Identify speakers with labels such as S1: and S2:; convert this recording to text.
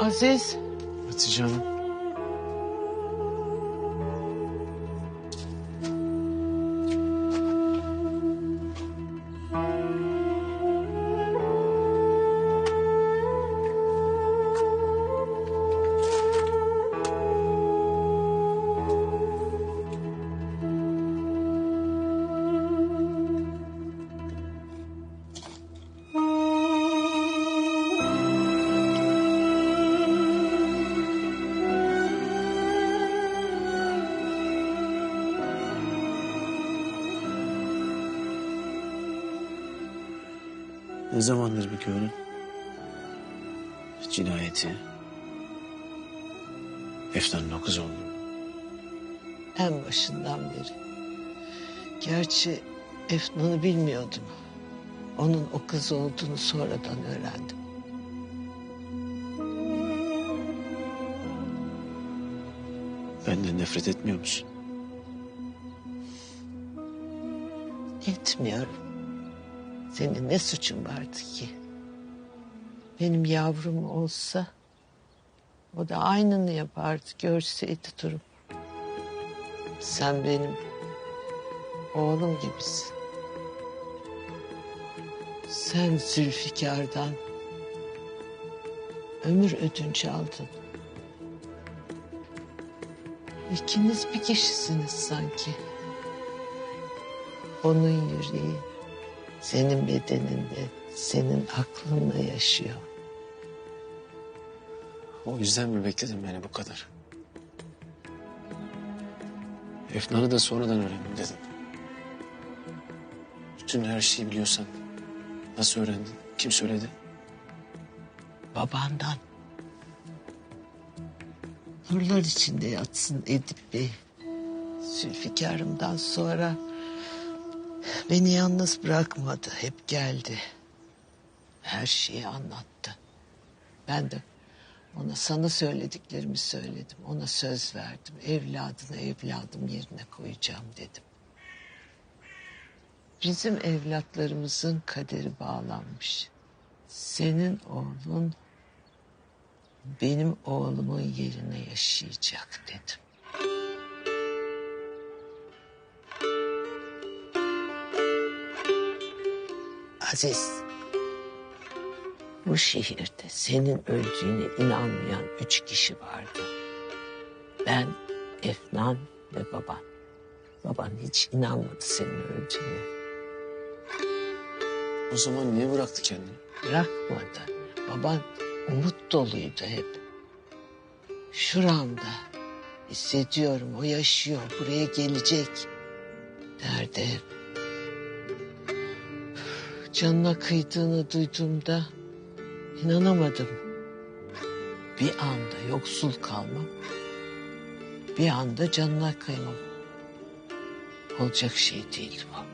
S1: Aziz.
S2: Hatice Hanım. Ne zamandır peki öyle? Cinayeti. Efnan'ın o kız oldu.
S1: En başından beri. Gerçi Efnan'ı bilmiyordum. Onun o kız olduğunu sonradan öğrendim.
S2: Benden nefret etmiyor musun?
S1: Etmiyorum. Senin ne suçun vardı ki? Benim yavrum olsa o da aynını yapardı görseydi durum. Sen benim oğlum gibisin. Sen Zülfikar'dan ömür ödünç aldın. İkiniz bir kişisiniz sanki. Onun yüreği senin bedeninde, senin aklınla yaşıyor.
S2: O yüzden mi bekledin beni bu kadar? Efnan'ı da sonradan öğrendim dedin. Bütün her şeyi biliyorsan nasıl öğrendin? Kim söyledi?
S1: Babandan. Nurlar içinde yatsın Edip Bey. Zülfikar'ımdan sonra beni yalnız bırakmadı. Hep geldi. Her şeyi anlattı. Ben de ona sana söylediklerimi söyledim. Ona söz verdim. Evladını evladım yerine koyacağım dedim. Bizim evlatlarımızın kaderi bağlanmış. Senin oğlun benim oğlumun yerine yaşayacak dedim. Aziz, bu şehirde senin öldüğüne inanmayan üç kişi vardı. Ben, Efnan ve baban. Baban hiç inanmadı senin öldüğüne.
S2: O zaman niye bıraktı kendini?
S1: Bırakmadı. Baban umut doluydu hep. Şuramda hissediyorum o yaşıyor buraya gelecek derdi hep. Canına kıydığını duyduğumda inanamadım. Bir anda yoksul kalmam. Bir anda canına kıymam. Olacak şey değildi bu.